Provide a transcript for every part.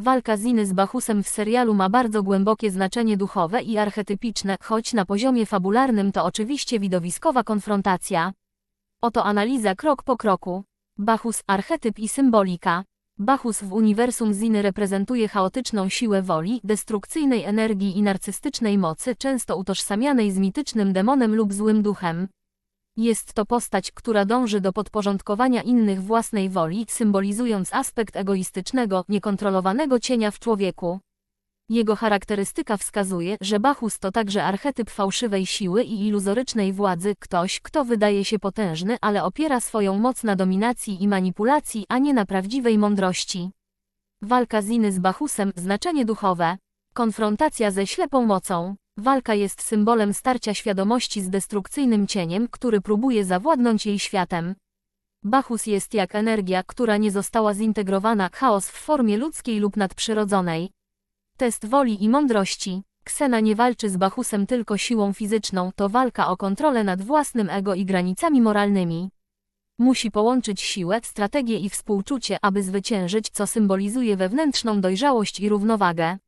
Walka Ziny z Bachusem w serialu ma bardzo głębokie znaczenie duchowe i archetypiczne, choć na poziomie fabularnym to oczywiście widowiskowa konfrontacja. Oto analiza krok po kroku. Bachus, archetyp i symbolika. Bachus w uniwersum Ziny reprezentuje chaotyczną siłę woli, destrukcyjnej energii i narcystycznej mocy, często utożsamianej z mitycznym demonem lub złym duchem. Jest to postać, która dąży do podporządkowania innych własnej woli, symbolizując aspekt egoistycznego, niekontrolowanego cienia w człowieku. Jego charakterystyka wskazuje, że Bachus to także archetyp fałszywej siły i iluzorycznej władzy, ktoś, kto wydaje się potężny, ale opiera swoją moc na dominacji i manipulacji, a nie na prawdziwej mądrości. Walka Ziny z Bachusem, znaczenie duchowe. Konfrontacja ze ślepą mocą. Walka jest symbolem starcia świadomości z destrukcyjnym cieniem, który próbuje zawładnąć jej światem. Bachus jest jak energia, która nie została zintegrowana, chaos w formie ludzkiej lub nadprzyrodzonej. Test woli i mądrości. Ksena nie walczy z Bachusem tylko siłą fizyczną, to walka o kontrolę nad własnym ego i granicami moralnymi. Musi połączyć siłę, strategię i współczucie, aby zwyciężyć, co symbolizuje wewnętrzną dojrzałość i równowagę.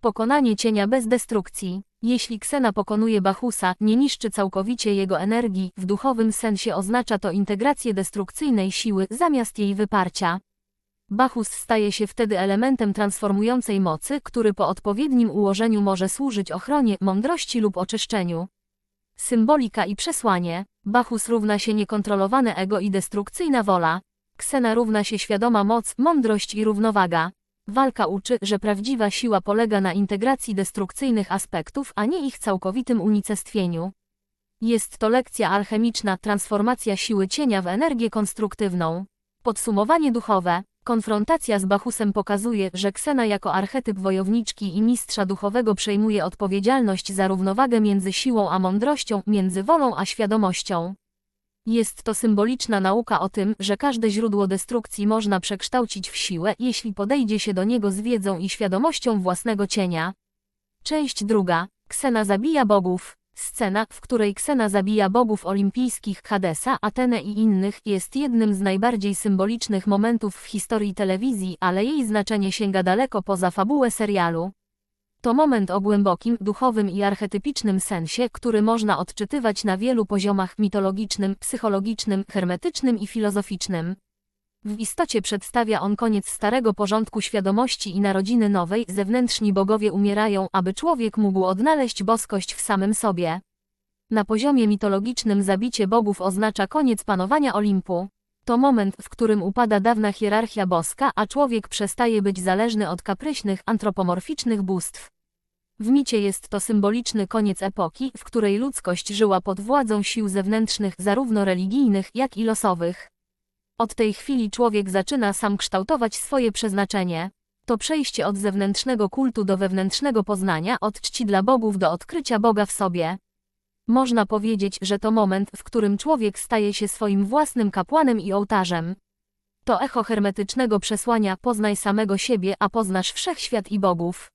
Pokonanie cienia bez destrukcji. Jeśli Ksena pokonuje Bachusa, nie niszczy całkowicie jego energii, w duchowym sensie oznacza to integrację destrukcyjnej siły zamiast jej wyparcia. Bachus staje się wtedy elementem transformującej mocy, który po odpowiednim ułożeniu może służyć ochronie, mądrości lub oczyszczeniu. Symbolika i przesłanie. Bachus równa się niekontrolowane ego i destrukcyjna wola. Ksena równa się świadoma moc, mądrość i równowaga. Walka uczy, że prawdziwa siła polega na integracji destrukcyjnych aspektów, a nie ich całkowitym unicestwieniu. Jest to lekcja alchemiczna, transformacja siły cienia w energię konstruktywną. Podsumowanie duchowe. Konfrontacja z Bachusem pokazuje, że Ksena jako archetyp wojowniczki i mistrza duchowego przejmuje odpowiedzialność za równowagę między siłą a mądrością, między wolą a świadomością. Jest to symboliczna nauka o tym, że każde źródło destrukcji można przekształcić w siłę, jeśli podejdzie się do niego z wiedzą i świadomością własnego cienia. Część druga. Ksena zabija bogów. Scena, w której Ksena zabija bogów olimpijskich Hadesa, Atenę i innych, jest jednym z najbardziej symbolicznych momentów w historii telewizji, ale jej znaczenie sięga daleko poza fabułę serialu. To moment o głębokim, duchowym i archetypicznym sensie, który można odczytywać na wielu poziomach mitologicznym, psychologicznym, hermetycznym i filozoficznym. W istocie przedstawia on koniec starego porządku świadomości i narodziny nowej, zewnętrzni bogowie umierają, aby człowiek mógł odnaleźć boskość w samym sobie. Na poziomie mitologicznym zabicie bogów oznacza koniec panowania Olimpu. To moment, w którym upada dawna hierarchia boska, a człowiek przestaje być zależny od kapryśnych, antropomorficznych bóstw. W micie jest to symboliczny koniec epoki, w której ludzkość żyła pod władzą sił zewnętrznych, zarówno religijnych, jak i losowych. Od tej chwili człowiek zaczyna sam kształtować swoje przeznaczenie. To przejście od zewnętrznego kultu do wewnętrznego poznania, od czci dla bogów do odkrycia Boga w sobie. Można powiedzieć, że to moment, w którym człowiek staje się swoim własnym kapłanem i ołtarzem. To echo hermetycznego przesłania poznaj samego siebie, a poznasz wszechświat i bogów.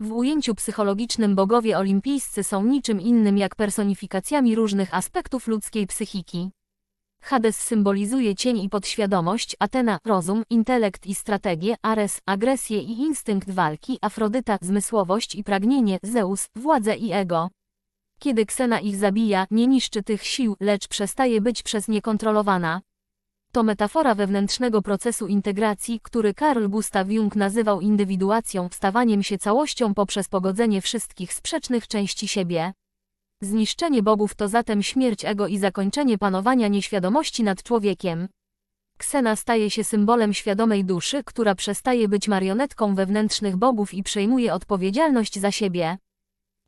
W ujęciu psychologicznym bogowie olimpijscy są niczym innym jak personifikacjami różnych aspektów ludzkiej psychiki. Hades symbolizuje cień i podświadomość, Atena – rozum, intelekt i strategię, Ares – agresję i instynkt walki, Afrodyta – zmysłowość i pragnienie, Zeus – władzę i ego. Kiedy Ksena ich zabija, nie niszczy tych sił, lecz przestaje być przez nie kontrolowana. To metafora wewnętrznego procesu integracji, który Carl Gustav Jung nazywał indywiduacją, stawaniem się całością poprzez pogodzenie wszystkich sprzecznych części siebie. Zniszczenie bogów to zatem śmierć ego i zakończenie panowania nieświadomości nad człowiekiem. Ksena staje się symbolem świadomej duszy, która przestaje być marionetką wewnętrznych bogów i przejmuje odpowiedzialność za siebie.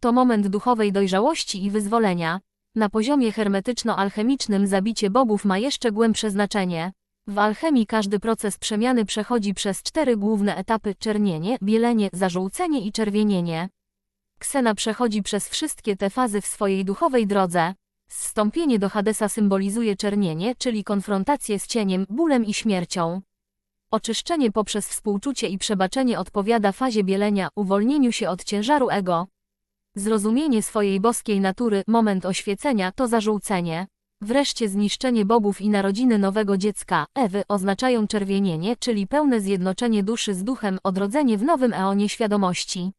To moment duchowej dojrzałości i wyzwolenia. Na poziomie hermetyczno-alchemicznym zabicie bogów ma jeszcze głębsze znaczenie. W alchemii każdy proces przemiany przechodzi przez cztery główne etapy czernienie, bielenie, zażółcenie i czerwienienie. Ksena przechodzi przez wszystkie te fazy w swojej duchowej drodze. Zstąpienie do Hadesa symbolizuje czernienie, czyli konfrontację z cieniem, bólem i śmiercią. Oczyszczenie poprzez współczucie i przebaczenie odpowiada fazie bielenia, uwolnieniu się od ciężaru ego. Zrozumienie swojej boskiej natury, moment oświecenia to zażółcenie. Wreszcie zniszczenie bogów i narodziny nowego dziecka, Ewy, oznaczają czerwienienie, czyli pełne zjednoczenie duszy z duchem, odrodzenie w nowym eonie świadomości.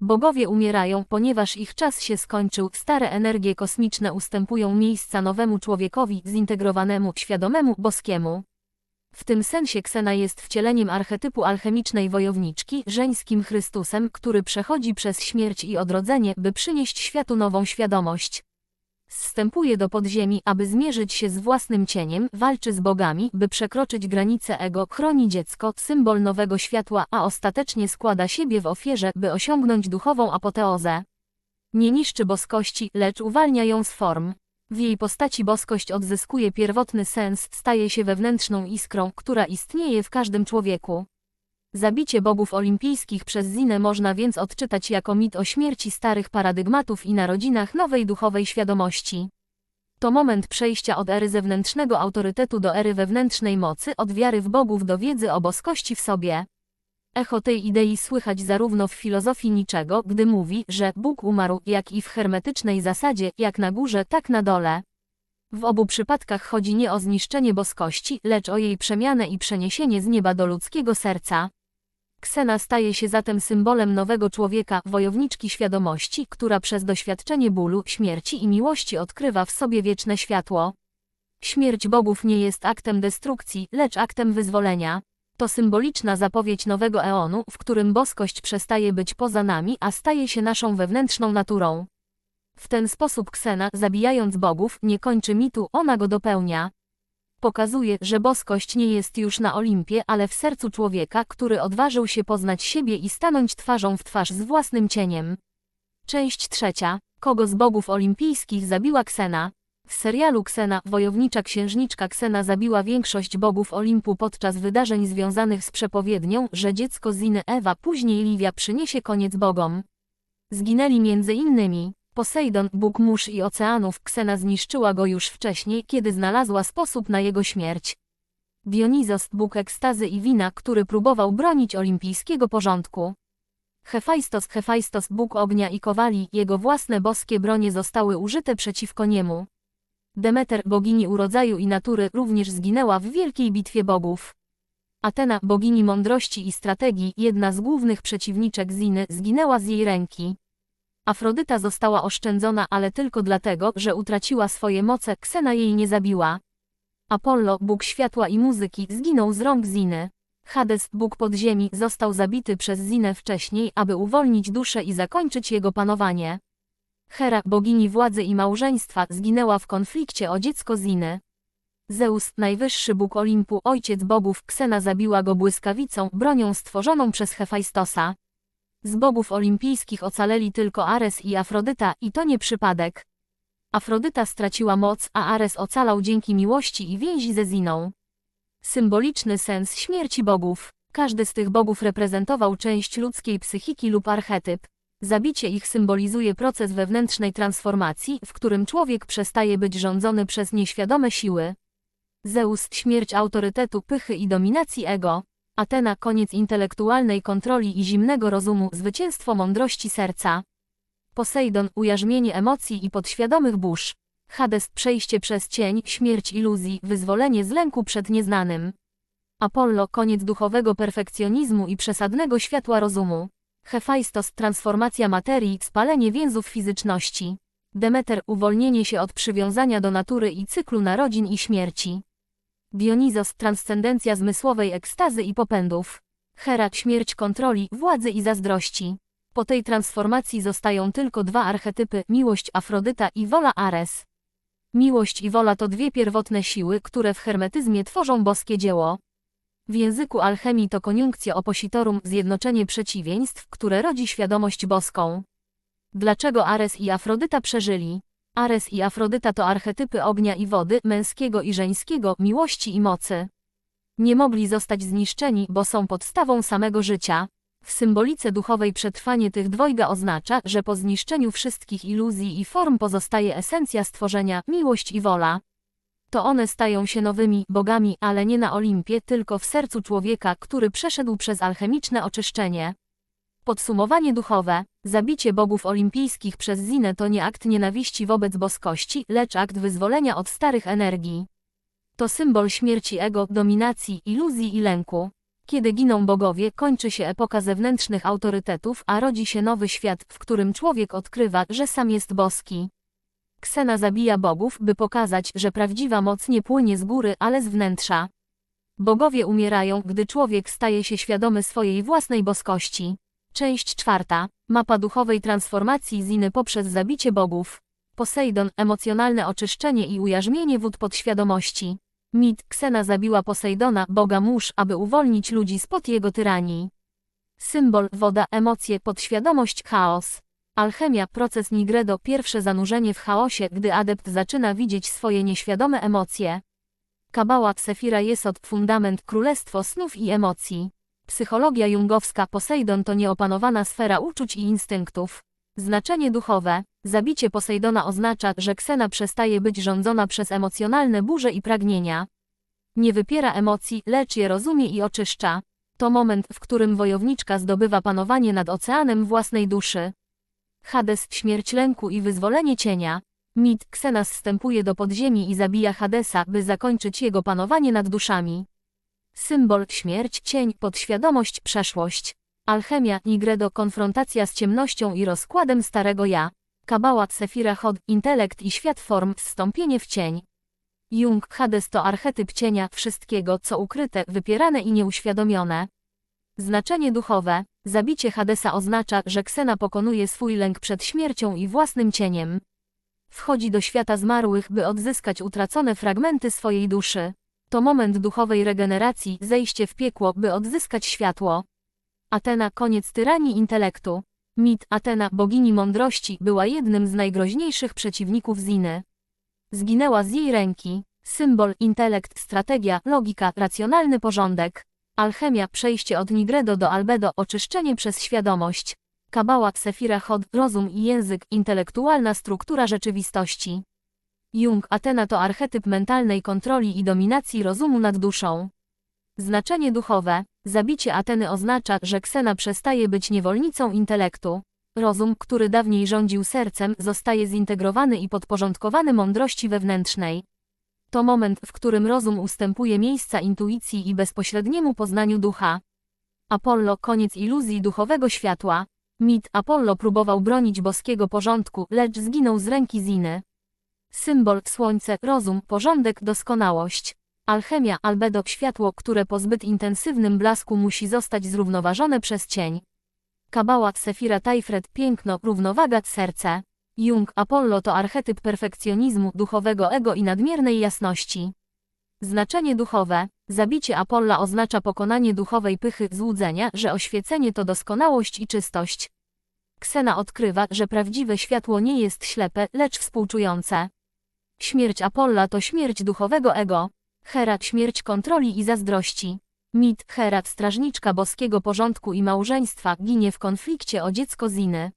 Bogowie umierają, ponieważ ich czas się skończył, stare energie kosmiczne ustępują miejsca nowemu człowiekowi, zintegrowanemu, świadomemu, boskiemu. W tym sensie Ksena jest wcieleniem archetypu alchemicznej wojowniczki, żeńskim Chrystusem, który przechodzi przez śmierć i odrodzenie, by przynieść światu nową świadomość. Zstępuje do podziemi, aby zmierzyć się z własnym cieniem, walczy z bogami, by przekroczyć granice ego, chroni dziecko, symbol nowego światła, a ostatecznie składa siebie w ofierze, by osiągnąć duchową apoteozę. Nie niszczy boskości, lecz uwalnia ją z form. W jej postaci boskość odzyskuje pierwotny sens, staje się wewnętrzną iskrą, która istnieje w każdym człowieku. Zabicie bogów olimpijskich przez Zinę można więc odczytać jako mit o śmierci starych paradygmatów i narodzinach nowej duchowej świadomości. To moment przejścia od ery zewnętrznego autorytetu do ery wewnętrznej mocy, od wiary w bogów do wiedzy o boskości w sobie. Echo tej idei słychać zarówno w filozofii niczego, gdy mówi, że Bóg umarł, jak i w hermetycznej zasadzie, jak na górze, tak na dole. W obu przypadkach chodzi nie o zniszczenie boskości, lecz o jej przemianę i przeniesienie z nieba do ludzkiego serca. Ksena staje się zatem symbolem nowego człowieka, wojowniczki świadomości, która przez doświadczenie bólu, śmierci i miłości odkrywa w sobie wieczne światło. Śmierć bogów nie jest aktem destrukcji, lecz aktem wyzwolenia. To symboliczna zapowiedź nowego eonu, w którym boskość przestaje być poza nami, a staje się naszą wewnętrzną naturą. W ten sposób Ksena, zabijając bogów, nie kończy mitu, ona go dopełnia. Pokazuje, że boskość nie jest już na Olimpie, ale w sercu człowieka, który odważył się poznać siebie i stanąć twarzą w twarz z własnym cieniem. Część trzecia. Kogo z bogów olimpijskich zabiła Ksena? W serialu Ksena, wojownicza księżniczka Ksena zabiła większość bogów Olimpu podczas wydarzeń związanych z przepowiednią, że dziecko Ziny Ewa później Livia przyniesie koniec bogom. Zginęli między innymi Posejdon, bóg mórz i oceanów, Ksena zniszczyła go już wcześniej, kiedy znalazła sposób na jego śmierć. Dionizos, bóg ekstazy i wina, który próbował bronić olimpijskiego porządku. Hefajstos, Hefajstos, bóg ognia i kowali, jego własne boskie bronie zostały użyte przeciwko niemu. Demeter, bogini urodzaju i natury, również zginęła w wielkiej bitwie bogów. Atena, bogini mądrości i strategii, jedna z głównych przeciwniczek Ziny, zginęła z jej ręki. Afrodyta została oszczędzona, ale tylko dlatego, że utraciła swoje moce, Ksena jej nie zabiła. Apollo, bóg światła i muzyki, zginął z rąk Ziny. Hades, bóg podziemi, został zabity przez Zinę wcześniej, aby uwolnić duszę i zakończyć jego panowanie. Hera, bogini władzy i małżeństwa, zginęła w konflikcie o dziecko Ziny. Zeus, najwyższy bóg Olimpu, ojciec bogów, Ksena zabiła go błyskawicą, bronią stworzoną przez Hefajstosa. Z bogów olimpijskich ocaleli tylko Ares i Afrodyta, i to nie przypadek. Afrodyta straciła moc, a Ares ocalał dzięki miłości i więzi ze Ziną. Symboliczny sens śmierci bogów. Każdy z tych bogów reprezentował część ludzkiej psychiki lub archetyp. Zabicie ich symbolizuje proces wewnętrznej transformacji, w którym człowiek przestaje być rządzony przez nieświadome siły. Zeus – śmierć autorytetu, pychy i dominacji ego. Atena koniec intelektualnej kontroli i zimnego rozumu, zwycięstwo mądrości serca. Posejdon ujarzmienie emocji i podświadomych burz. Hades przejście przez cień, śmierć iluzji, wyzwolenie z lęku przed nieznanym. Apollo koniec duchowego perfekcjonizmu i przesadnego światła rozumu. Hefajstos transformacja materii, spalenie więzów fizyczności. Demeter uwolnienie się od przywiązania do natury i cyklu narodzin i śmierci. Dionizos transcendencja zmysłowej ekstazy i popędów. Hera śmierć kontroli, władzy i zazdrości. Po tej transformacji zostają tylko dwa archetypy, miłość Afrodyta i wola Ares. Miłość i wola to dwie pierwotne siły, które w hermetyzmie tworzą boskie dzieło. W języku alchemii to koniunkcja opositorum, zjednoczenie przeciwieństw, które rodzi świadomość boską. Dlaczego Ares i Afrodyta przeżyli? Ares i Afrodyta to archetypy ognia i wody, męskiego i żeńskiego, miłości i mocy. Nie mogli zostać zniszczeni, bo są podstawą samego życia. W symbolice duchowej przetrwanie tych dwojga oznacza, że po zniszczeniu wszystkich iluzji i form pozostaje esencja stworzenia, miłość i wola. To one stają się nowymi bogami, ale nie na Olimpie, tylko w sercu człowieka, który przeszedł przez alchemiczne oczyszczenie. Podsumowanie duchowe. Zabicie bogów olimpijskich przez Zinę to nie akt nienawiści wobec boskości, lecz akt wyzwolenia od starych energii. To symbol śmierci ego, dominacji, iluzji i lęku. Kiedy giną bogowie, kończy się epoka zewnętrznych autorytetów, a rodzi się nowy świat, w którym człowiek odkrywa, że sam jest boski. Ksena zabija bogów, by pokazać, że prawdziwa moc nie płynie z góry, ale z wnętrza. Bogowie umierają, gdy człowiek staje się świadomy swojej własnej boskości. Część czwarta. Mapa duchowej transformacji Ziny poprzez zabicie bogów. Posejdon, emocjonalne oczyszczenie i ujarzmienie wód podświadomości. Mit, Ksena zabiła Posejdona, boga mórz, aby uwolnić ludzi spod jego tyranii. Symbol, woda, emocje, podświadomość, chaos. Alchemia, proces Nigredo, pierwsze zanurzenie w chaosie, gdy adept zaczyna widzieć swoje nieświadome emocje. Kabała, Sefira Jesod, fundament, królestwo snów i emocji. Psychologia jungowska, Posejdon to nieopanowana sfera uczuć i instynktów. Znaczenie duchowe. Zabicie Posejdona oznacza, że Ksena przestaje być rządzona przez emocjonalne burze i pragnienia. Nie wypiera emocji, lecz je rozumie i oczyszcza. To moment, w którym wojowniczka zdobywa panowanie nad oceanem własnej duszy. Hades, śmierć lęku i wyzwolenie cienia. Mit, Ksenas wstępuje do podziemi i zabija Hadesa, by zakończyć jego panowanie nad duszami. Symbol, śmierć, cień, podświadomość, przeszłość. Alchemia, Nigredo, konfrontacja z ciemnością i rozkładem starego ja. Kabała, Sefira Hod, intelekt i świat form, wstąpienie w cień. Jung, Hades to archetyp cienia, wszystkiego, co ukryte, wypierane i nieuświadomione. Znaczenie duchowe. Zabicie Hadesa oznacza, że Ksena pokonuje swój lęk przed śmiercią i własnym cieniem. Wchodzi do świata zmarłych, by odzyskać utracone fragmenty swojej duszy. To moment duchowej regeneracji, zejście w piekło, by odzyskać światło. Atena, koniec tyranii intelektu. Mit Atena, bogini mądrości, była jednym z najgroźniejszych przeciwników Ziny. Zginęła z jej ręki. Symbol, intelekt, strategia, logika, racjonalny porządek. Alchemia, przejście od Nigredo do Albedo, oczyszczenie przez świadomość. Kabała, Sefira Hod, rozum i język, intelektualna struktura rzeczywistości. Jung, Atena to archetyp mentalnej kontroli i dominacji rozumu nad duszą. Znaczenie duchowe. Zabicie Ateny oznacza, że Ksena przestaje być niewolnicą intelektu. Rozum, który dawniej rządził sercem, zostaje zintegrowany i podporządkowany mądrości wewnętrznej. To moment, w którym rozum ustępuje miejsca intuicji i bezpośredniemu poznaniu ducha. Apollo, koniec iluzji duchowego światła. Mit Apollo próbował bronić boskiego porządku, lecz zginął z ręki Ziny. Symbol, słońce, rozum, porządek, doskonałość. Alchemia, albedo, światło, które po zbyt intensywnym blasku musi zostać zrównoważone przez cień. Kabała, Sefira Tajfred, piękno, równowaga, serce. Jung, Apollo to archetyp perfekcjonizmu, duchowego ego i nadmiernej jasności. Znaczenie duchowe. Zabicie Apolla oznacza pokonanie duchowej pychy, złudzenia, że oświecenie to doskonałość i czystość. Ksena odkrywa, że prawdziwe światło nie jest ślepe, lecz współczujące. Śmierć Apolla to śmierć duchowego ego. Hera, śmierć kontroli i zazdrości. Mit, Hera, strażniczka boskiego porządku i małżeństwa, ginie w konflikcie o dziecko Ziny.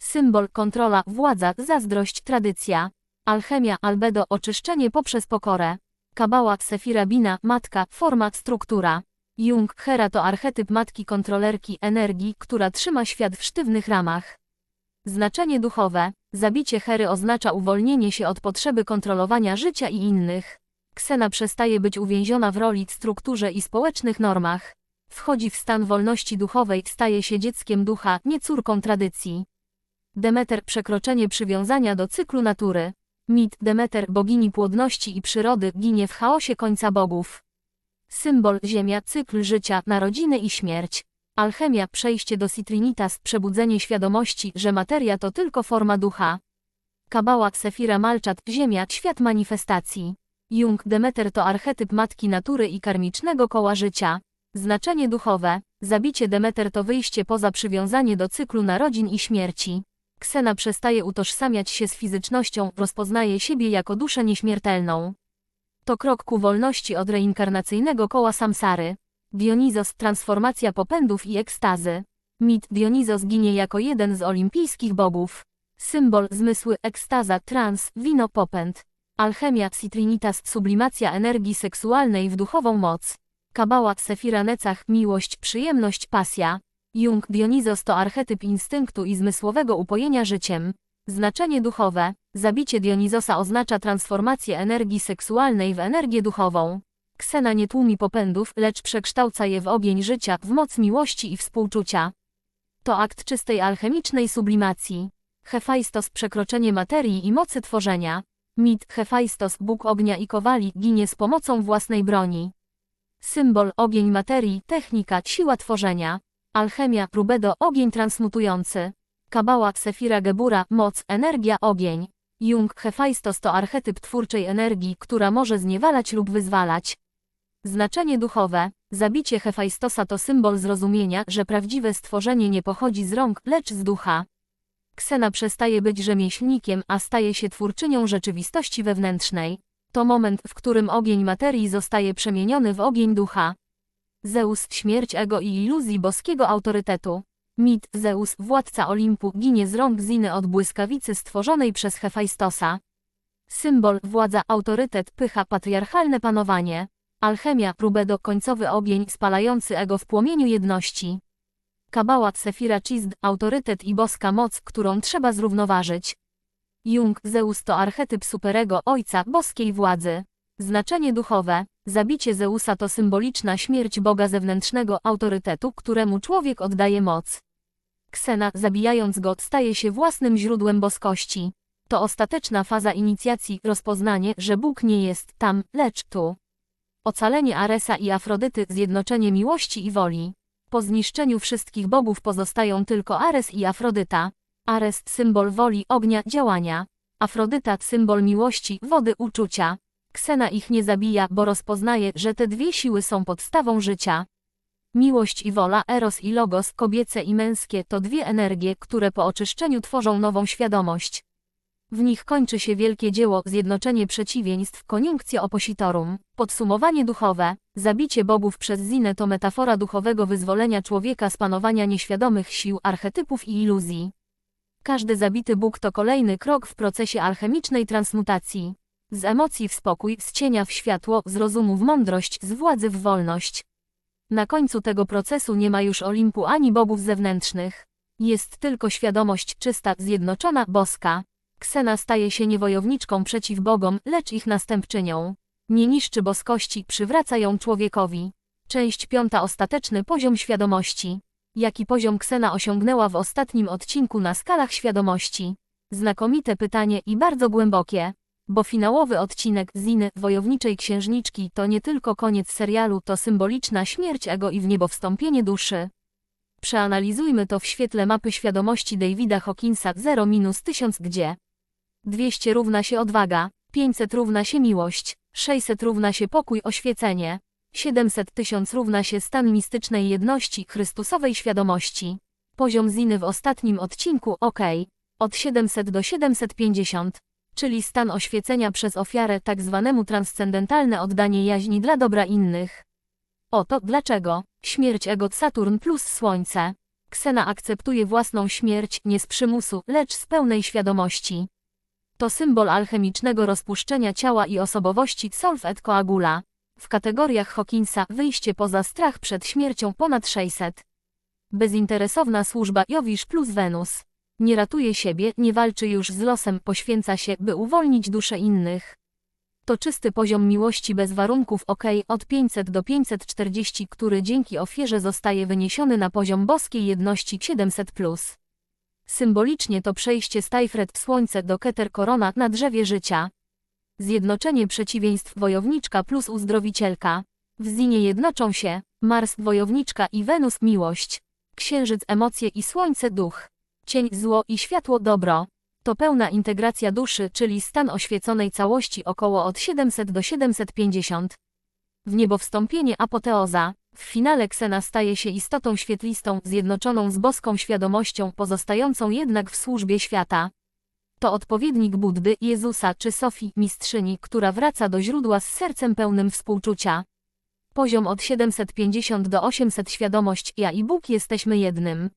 Symbol, kontrola, władza, zazdrość, tradycja. Alchemia, albedo, oczyszczenie poprzez pokorę. Kabała, Sefira Bina, matka, forma, struktura. Jung, Hera to archetyp matki kontrolerki energii, która trzyma świat w sztywnych ramach. Znaczenie duchowe. Zabicie Hery oznacza uwolnienie się od potrzeby kontrolowania życia i innych. Ksena przestaje być uwięziona w roli, strukturze i społecznych normach. Wchodzi w stan wolności duchowej, staje się dzieckiem ducha, nie córką tradycji. Demeter przekroczenie przywiązania do cyklu natury. Mit Demeter, bogini płodności i przyrody, ginie w chaosie końca bogów. Symbol ziemia, cykl życia, narodziny i śmierć. Alchemia, przejście do Citrinitas, przebudzenie świadomości, że materia to tylko forma ducha. Kabała, Sefira Malczat, ziemia, świat manifestacji. Jung Demeter to archetyp matki natury i karmicznego koła życia. Znaczenie duchowe. Zabicie Demeter to wyjście poza przywiązanie do cyklu narodzin i śmierci. Ksena przestaje utożsamiać się z fizycznością, rozpoznaje siebie jako duszę nieśmiertelną. To krok ku wolności od reinkarnacyjnego koła samsary. Dionizos transformacja popędów i ekstazy. Mit Dionizos ginie jako jeden z olimpijskich bogów. Symbol zmysły ekstaza trans, wino popęd. Alchemia citrinitas sublimacja energii seksualnej w duchową moc. Kabała Sefira Necach miłość, przyjemność, pasja. Jung Dionizos to archetyp instynktu i zmysłowego upojenia życiem. Znaczenie duchowe. Zabicie Dionizosa oznacza transformację energii seksualnej w energię duchową. Ksena nie tłumi popędów, lecz przekształca je w ogień życia, w moc miłości i współczucia. To akt czystej alchemicznej sublimacji. Hefajstos przekroczenie materii i mocy tworzenia. Mit Hefajstos, Bóg ognia i kowali, ginie z pomocą własnej broni. Symbol ogień materii, technika, siła tworzenia. Alchemia, rubedo, ogień transmutujący. Kabała, Sefira Gebura, moc, energia, ogień. Jung, Hefajstos to archetyp twórczej energii, która może zniewalać lub wyzwalać. Znaczenie duchowe. Zabicie Hefajstosa to symbol zrozumienia, że prawdziwe stworzenie nie pochodzi z rąk, lecz z ducha. Ksena przestaje być rzemieślnikiem, a staje się twórczynią rzeczywistości wewnętrznej. To moment, w którym ogień materii zostaje przemieniony w ogień ducha. Zeus, śmierć ego i iluzji boskiego autorytetu. Mit, Zeus, władca Olimpu, ginie z rąk Ziny od błyskawicy stworzonej przez Hefajstosa. Symbol, władza, autorytet, pycha, patriarchalne panowanie. Alchemia, rubedo, końcowy ogień spalający ego w płomieniu jedności. Kabała, Sefira Cizd, autorytet i boska moc, którą trzeba zrównoważyć. Jung, Zeus to archetyp superego ojca, boskiej władzy. Znaczenie duchowe. Zabicie Zeusa to symboliczna śmierć Boga zewnętrznego autorytetu, któremu człowiek oddaje moc. Ksena, zabijając go, staje się własnym źródłem boskości. To ostateczna faza inicjacji, rozpoznanie, że Bóg nie jest tam, lecz tu. Ocalenie Aresa i Afrodyty, zjednoczenie miłości i woli. Po zniszczeniu wszystkich bogów pozostają tylko Ares i Afrodyta. Ares symbol woli, ognia, działania. Afrodyta symbol miłości, wody, uczucia. Ksena ich nie zabija, bo rozpoznaje, że te dwie siły są podstawą życia. Miłość i wola, eros i logos, kobiece i męskie to dwie energie, które po oczyszczeniu tworzą nową świadomość. W nich kończy się wielkie dzieło, zjednoczenie przeciwieństw, koniunkcja opositorum. Podsumowanie duchowe. Zabicie bogów przez Zinę to metafora duchowego wyzwolenia człowieka z panowania nieświadomych sił, archetypów i iluzji. Każdy zabity Bóg to kolejny krok w procesie alchemicznej transmutacji. Z emocji w spokój, z cienia w światło, z rozumu w mądrość, z władzy w wolność. Na końcu tego procesu nie ma już Olimpu ani bogów zewnętrznych. Jest tylko świadomość czysta, zjednoczona, boska. Ksena staje się nie wojowniczką przeciw bogom, lecz ich następczynią. Nie niszczy boskości, przywraca ją człowiekowi. Część piąta ostateczny poziom świadomości. Jaki poziom Ksena osiągnęła w ostatnim odcinku na skalach świadomości? Znakomite pytanie i bardzo głębokie. Bo finałowy odcinek Ziny, wojowniczej księżniczki, to nie tylko koniec serialu, to symboliczna śmierć ego i w niebo wstąpienie duszy. Przeanalizujmy to w świetle mapy świadomości Davida Hawkinsa 0-1000 gdzie 200 równa się odwaga, 500 równa się miłość, 600 równa się pokój oświecenie, 700 tysiąc równa się stan mistycznej jedności Chrystusowej świadomości. Poziom Ziny w ostatnim odcinku OK. Od 700 do 750 czyli stan oświecenia przez ofiarę tak zwanemu transcendentalne oddanie jaźni dla dobra innych. Oto dlaczego. Śmierć ego Saturn plus Słońce. Ksena akceptuje własną śmierć nie z przymusu, lecz z pełnej świadomości. To symbol alchemicznego rozpuszczenia ciała i osobowości solf et coagula. W kategoriach Hawkinsa wyjście poza strach przed śmiercią ponad 600. Bezinteresowna służba Jowisz plus Wenus. Nie ratuje siebie, nie walczy już z losem, poświęca się, by uwolnić duszę innych. To czysty poziom miłości bez warunków ok, od 500 do 540, który dzięki ofierze zostaje wyniesiony na poziom boskiej jedności 700+. Symbolicznie to przejście z Tajfred w słońce do Keter Korona na drzewie życia. Zjednoczenie przeciwieństw wojowniczka plus uzdrowicielka. W Zinie jednoczą się Mars wojowniczka i Wenus miłość. Księżyc emocje i słońce duch cień zło i światło dobro. To pełna integracja duszy, czyli stan oświeconej całości około od 700 do 750. W niebo wstąpienie apoteoza. W finale Ksena staje się istotą świetlistą, zjednoczoną z boską świadomością, pozostającą jednak w służbie świata. To odpowiednik Buddy, Jezusa czy Sofii, mistrzyni, która wraca do źródła z sercem pełnym współczucia. Poziom od 750 do 800 świadomość, ja i Bóg jesteśmy jednym.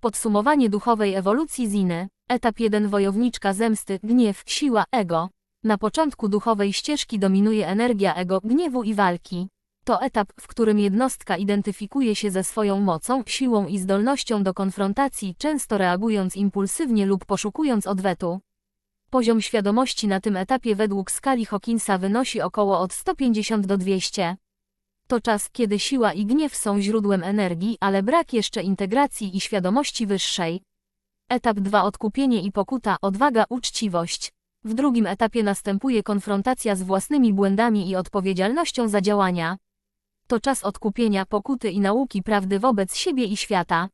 Podsumowanie duchowej ewolucji Ziny. Etap 1 Wojowniczka zemsty, gniew, siła, ego. Na początku duchowej ścieżki dominuje energia ego, gniewu i walki. To etap, w którym jednostka identyfikuje się ze swoją mocą, siłą i zdolnością do konfrontacji, często reagując impulsywnie lub poszukując odwetu. Poziom świadomości na tym etapie według skali Hawkinsa wynosi około od 150 do 200. To czas, kiedy siła i gniew są źródłem energii, ale brak jeszcze integracji i świadomości wyższej. Etap 2 Odkupienie i pokuta, odwaga, uczciwość. W drugim etapie następuje konfrontacja z własnymi błędami i odpowiedzialnością za działania. To czas odkupienia, pokuty i nauki prawdy wobec siebie i świata.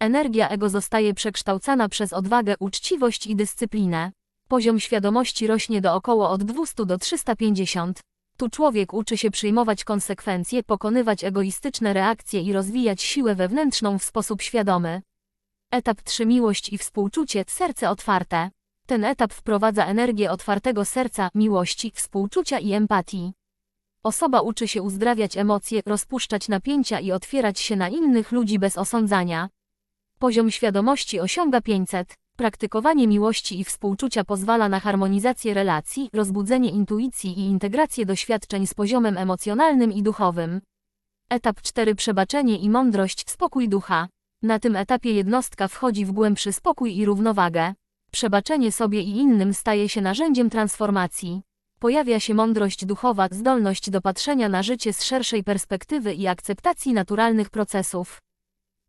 Energia ego zostaje przekształcana przez odwagę, uczciwość i dyscyplinę. Poziom świadomości rośnie do około od 200 do 350. Tu człowiek uczy się przyjmować konsekwencje, pokonywać egoistyczne reakcje i rozwijać siłę wewnętrzną w sposób świadomy. Etap 3 Miłość i współczucie, serce otwarte. Ten etap wprowadza energię otwartego serca, miłości, współczucia i empatii. Osoba uczy się uzdrawiać emocje, rozpuszczać napięcia i otwierać się na innych ludzi bez osądzania. Poziom świadomości osiąga 500. Praktykowanie miłości i współczucia pozwala na harmonizację relacji, rozbudzenie intuicji i integrację doświadczeń z poziomem emocjonalnym i duchowym. Etap 4 Przebaczenie i mądrość, spokój ducha. Na tym etapie jednostka wchodzi w głębszy spokój i równowagę. Przebaczenie sobie i innym staje się narzędziem transformacji. Pojawia się mądrość duchowa, zdolność do patrzenia na życie z szerszej perspektywy i akceptacji naturalnych procesów.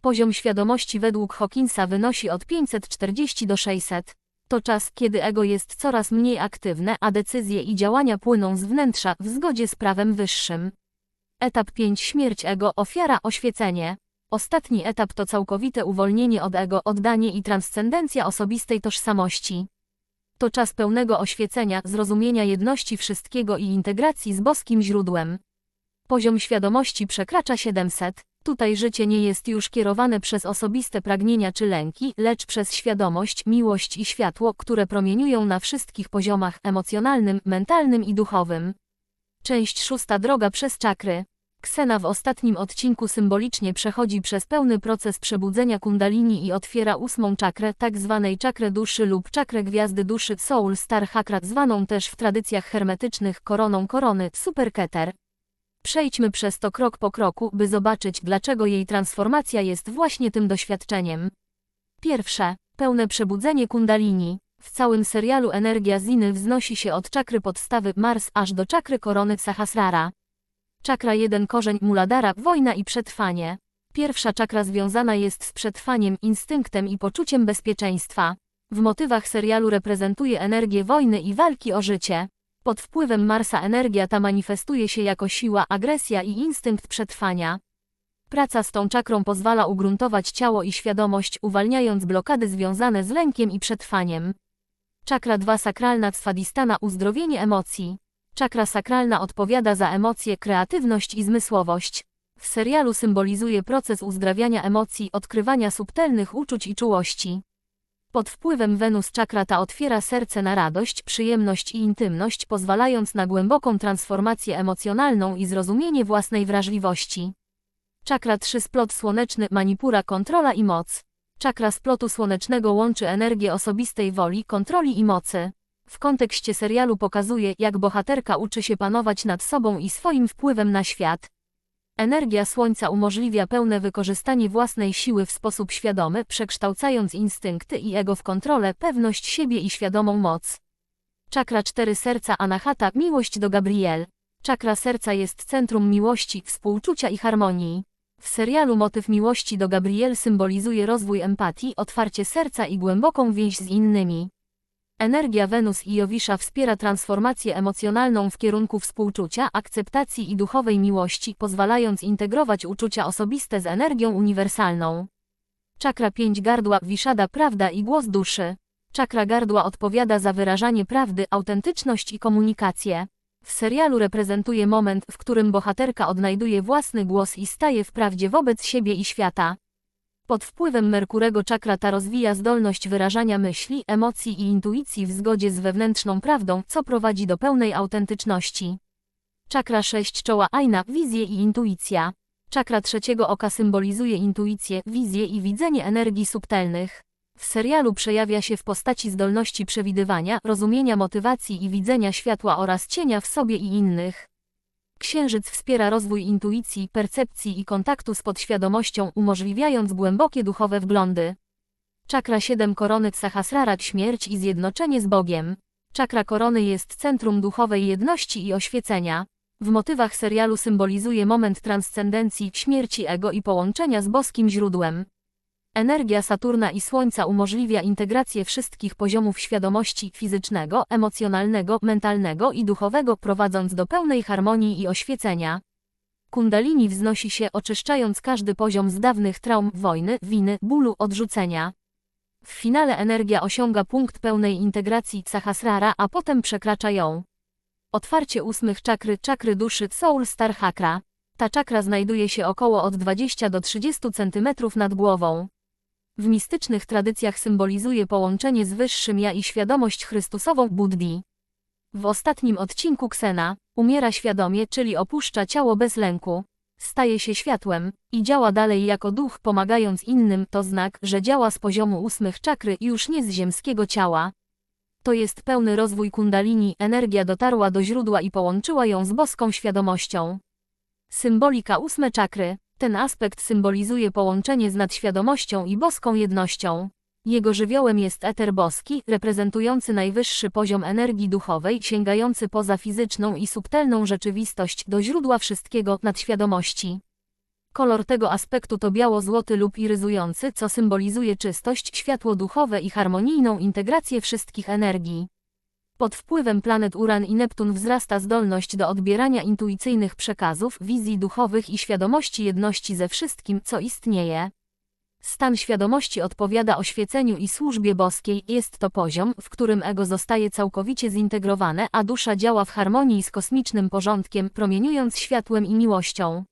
Poziom świadomości według Hawkinsa wynosi od 540 do 600. To czas, kiedy ego jest coraz mniej aktywne, a decyzje i działania płyną z wnętrza, w zgodzie z prawem wyższym. Etap 5 Śmierć ego, ofiara, oświecenie. Ostatni etap to całkowite uwolnienie od ego, oddanie i transcendencja osobistej tożsamości. To czas pełnego oświecenia, zrozumienia jedności wszystkiego i integracji z boskim źródłem. Poziom świadomości przekracza 700. Tutaj życie nie jest już kierowane przez osobiste pragnienia czy lęki, lecz przez świadomość, miłość i światło, które promieniują na wszystkich poziomach emocjonalnym, mentalnym i duchowym. Część szósta droga przez czakry. Ksena w ostatnim odcinku symbolicznie przechodzi przez pełny proces przebudzenia kundalini i otwiera ósmą czakrę, tak zwanej czakrę duszy lub czakrę gwiazdy duszy Soul Star Chakra, zwaną też w tradycjach hermetycznych koroną korony, superketer. Przejdźmy przez to krok po kroku, by zobaczyć, dlaczego jej transformacja jest właśnie tym doświadczeniem. Pierwsze, pełne przebudzenie kundalini. W całym serialu energia Ziny wznosi się od czakry podstawy Mars aż do czakry korony Sahasrara. Czakra 1 korzeń Muladara, wojna i przetrwanie. Pierwsza czakra związana jest z przetrwaniem, instynktem i poczuciem bezpieczeństwa. W motywach serialu reprezentuje energię wojny i walki o życie. Pod wpływem Marsa energia ta manifestuje się jako siła, agresja i instynkt przetrwania. Praca z tą czakrą pozwala ugruntować ciało i świadomość, uwalniając blokady związane z lękiem i przetrwaniem. Czakra 2 sakralna Swadistana uzdrowienie emocji. Czakra sakralna odpowiada za emocje, kreatywność i zmysłowość. W serialu symbolizuje proces uzdrawiania emocji, odkrywania subtelnych uczuć i czułości. Pod wpływem Wenus czakra ta otwiera serce na radość, przyjemność i intymność, pozwalając na głęboką transformację emocjonalną i zrozumienie własnej wrażliwości. Czakra 3 splot słoneczny, manipura, kontrola i moc. Czakra splotu słonecznego łączy energię osobistej woli, kontroli i mocy. W kontekście serialu pokazuje, jak bohaterka uczy się panować nad sobą i swoim wpływem na świat. Energia Słońca umożliwia pełne wykorzystanie własnej siły w sposób świadomy, przekształcając instynkty i ego w kontrolę, pewność siebie i świadomą moc. Czakra cztery serca Anahata – miłość do Gabriel. Czakra serca jest centrum miłości, współczucia i harmonii. W serialu motyw miłości do Gabriel symbolizuje rozwój empatii, otwarcie serca i głęboką więź z innymi. Energia Wenus i Jowisza wspiera transformację emocjonalną w kierunku współczucia, akceptacji i duchowej miłości, pozwalając integrować uczucia osobiste z energią uniwersalną. Czakra 5 gardła, wiszada prawda i głos duszy. Czakra gardła odpowiada za wyrażanie prawdy, autentyczność i komunikację. W serialu reprezentuje moment, w którym bohaterka odnajduje własny głos i staje w prawdzie wobec siebie i świata. Pod wpływem Merkurego czakra ta rozwija zdolność wyrażania myśli, emocji i intuicji w zgodzie z wewnętrzną prawdą, co prowadzi do pełnej autentyczności. Czakra 6 czoła Aina, wizje i intuicja. Czakra trzeciego oka symbolizuje intuicję, wizję i widzenie energii subtelnych. W serialu przejawia się w postaci zdolności przewidywania, rozumienia motywacji i widzenia światła oraz cienia w sobie i innych. Księżyc wspiera rozwój intuicji, percepcji i kontaktu z podświadomością, umożliwiając głębokie duchowe wglądy. Czakra 7 korony Sahasrara śmierć i zjednoczenie z Bogiem. Czakra korony jest centrum duchowej jedności i oświecenia. W motywach serialu symbolizuje moment transcendencji, śmierci ego i połączenia z boskim źródłem. Energia Saturna i Słońca umożliwia integrację wszystkich poziomów świadomości fizycznego, emocjonalnego, mentalnego i duchowego, prowadząc do pełnej harmonii i oświecenia. Kundalini wznosi się, oczyszczając każdy poziom z dawnych traum, wojny, winy, bólu, odrzucenia. W finale energia osiąga punkt pełnej integracji Sahasrara, a potem przekracza ją. Otwarcie ósmych czakry, czakry duszy Soul Star Chakra. Ta czakra znajduje się około od 20 do 30 cm nad głową. W mistycznych tradycjach symbolizuje połączenie z wyższym ja i świadomość Chrystusową Buddhi. W ostatnim odcinku Ksena umiera świadomie, czyli opuszcza ciało bez lęku. Staje się światłem i działa dalej jako duch, pomagając innym, to znak, że działa z poziomu ósmych czakry, już nie z ziemskiego ciała. To jest pełny rozwój kundalini, energia dotarła do źródła i połączyła ją z boską świadomością. Symbolika ósme czakry. Ten aspekt symbolizuje połączenie z nadświadomością i boską jednością. Jego żywiołem jest eter boski, reprezentujący najwyższy poziom energii duchowej, sięgający poza fizyczną i subtelną rzeczywistość do źródła wszystkiego, nadświadomości. Kolor tego aspektu to biało-złoty lub iryzujący, co symbolizuje czystość, światło duchowe i harmonijną integrację wszystkich energii. Pod wpływem planet Uran i Neptun wzrasta zdolność do odbierania intuicyjnych przekazów, wizji duchowych i świadomości jedności ze wszystkim, co istnieje. Stan świadomości odpowiada oświeceniu i służbie boskiej, jest to poziom, w którym ego zostaje całkowicie zintegrowane, a dusza działa w harmonii z kosmicznym porządkiem, promieniując światłem i miłością.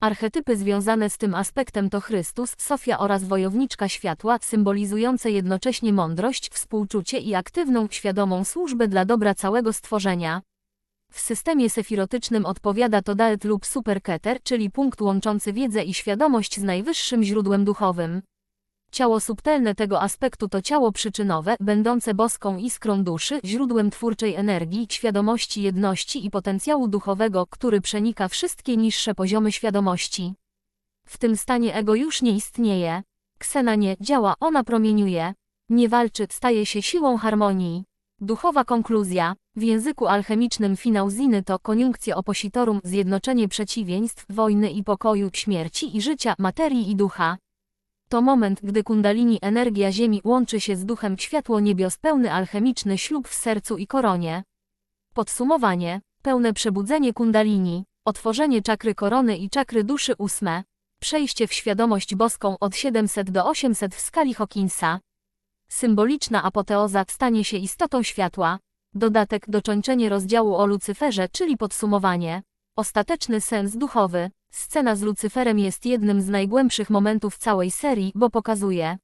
Archetypy związane z tym aspektem to Chrystus, Sofia oraz Wojowniczka Światła, symbolizujące jednocześnie mądrość, współczucie i aktywną, świadomą służbę dla dobra całego stworzenia. W systemie sefirotycznym odpowiada to Daet lub Superketer, czyli punkt łączący wiedzę i świadomość z najwyższym źródłem duchowym. Ciało subtelne tego aspektu to ciało przyczynowe, będące boską iskrą duszy, źródłem twórczej energii, świadomości jedności i potencjału duchowego, który przenika wszystkie niższe poziomy świadomości. W tym stanie ego już nie istnieje. Ksena nie działa, ona promieniuje. Nie walczy, staje się siłą harmonii. Duchowa konkluzja. W języku alchemicznym finał ziny to koniunkcja opositorum, zjednoczenie przeciwieństw, wojny i pokoju, śmierci i życia, materii i ducha. To moment, gdy kundalini energia Ziemi łączy się z duchem światło niebios pełny alchemiczny ślub w sercu i koronie. Podsumowanie. Pełne przebudzenie kundalini. Otworzenie czakry korony i czakry duszy ósme. Przejście w świadomość boską od 700 do 800 w skali Hawkinsa. Symboliczna apoteoza stanie się istotą światła. Dodatek dokończenie rozdziału o Lucyferze, czyli podsumowanie. Ostateczny sens duchowy. Scena z Lucyferem jest jednym z najgłębszych momentów całej serii, bo pokazuje.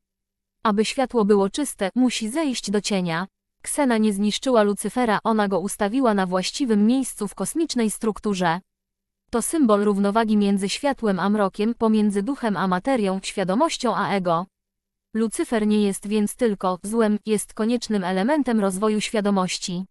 Aby światło było czyste, musi zejść do cienia. Ksena nie zniszczyła Lucyfera, ona go ustawiła na właściwym miejscu w kosmicznej strukturze. To symbol równowagi między światłem a mrokiem, pomiędzy duchem a materią, świadomością a ego. Lucyfer nie jest więc tylko złem, jest koniecznym elementem rozwoju świadomości.